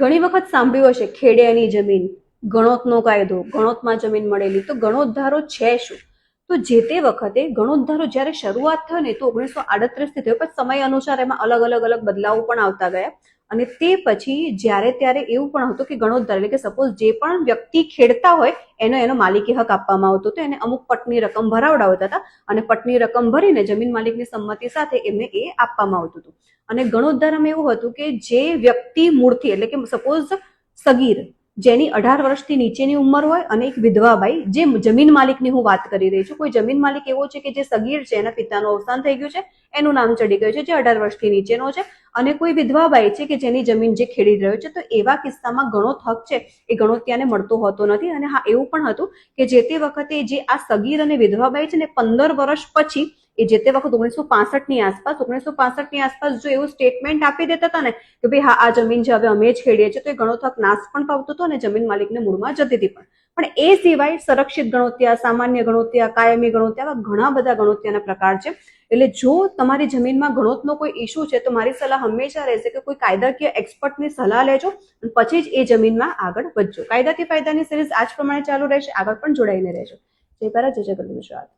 ઘણી વખત સાંભળ્યું હશે, ખેડિયાની જમીન, ગણોતનો કાયદો, ગણોતમાં જમીન મળેલી. તો ગણોદ્ધારો છે શું? તો જે તે વખતે ગણોદ્ધારો જ્યારે શરૂઆત થયો ને, તો ઓગણીસો આડત્રીસથી થયો, પણ સમય અનુસાર એમાં અલગ અલગ અલગ બદલાવો પણ આવતા ગયા. અને તે પછી જ્યારે ત્યારે એવું પણ હતું કે ગણોદ્ધાર એટલે કે સપોઝ જે પણ વ્યક્તિ ખેડતા હોય, એનો એનો માલિકી હક આપવામાં આવતો હતો. એને અમુક પટની રકમ ભરાવડાવતા હતા અને પટની રકમ ભરીને જમીન માલિકની સંમતિ સાથે એમને એ આપવામાં આવતું હતું. અને ગણોદ્ધારામાં એવું હતું કે જે વ્યક્તિ મૂળથી એટલે કે સપોઝ સગીર, જેની અઢાર વર્ષથી નીચેની ઉંમર હોય અને એક વિધવાબાઈ, જે જમીન માલિકની હું વાત કરી રહી છું, કોઈ જમીન માલિક એવો છે કે જે સગીર છે, એના પિતાનું અવસાન થઈ ગયું છે, એનું નામ ચડી ગયું છે, જે અઢાર વર્ષથી નીચેનો છે, અને કોઈ વિધવાબાઈ છે કે જેની જમીન જે ખેડી રહ્યો છે, તો એવા કિસ્સામાં ઘણો હક છે, એ ગણોત્યાને મળતો હોતો નથી, અને હા, એવું પણ હતું કે જે તે વખતે જે આ સગીર અને વિધવાબાઈ છે ને પંદર વર્ષ પછી એ જે તે વખત ઓગણીસો પાસઠની આસપાસ ઓગણીસો પાસઠની આસપાસ જો એવું સ્ટેટમેન્ટ આપી દેતા હતા ને કે ભાઈ હા, આ જમીન છે, હવે અમે જ ખેડીએ છીએ તો એ ઘણો થક નાશ પણ પાવતો હતો અને જમીન માલિકને મૂળમાં જતી હતી પણ. પણ એ સિવાય સંરક્ષિત ગણોત્યા, સામાન્ય ગણોત્યા, કાયમી ગણોત્યા આવા ઘણા બધા ગણોત્યાના પ્રકાર છે. એટલે જો તમારી જમીનમાં ગણોતનો કોઈ ઇશ્યુ છે, તો મારી સલાહ હંમેશા રહેશે કે કોઈ કાયદાકીય એક્સપર્ટની સલાહ લેજો અને પછી જ એ જમીનમાં આગળ વધજો. કાયદાથી ફાયદાની સિરીઝ આજ પ્રમાણે ચાલુ રહેશે. આગળ પણ જોડાઈને રહેજો. જય ભારત, જય ગુજરાત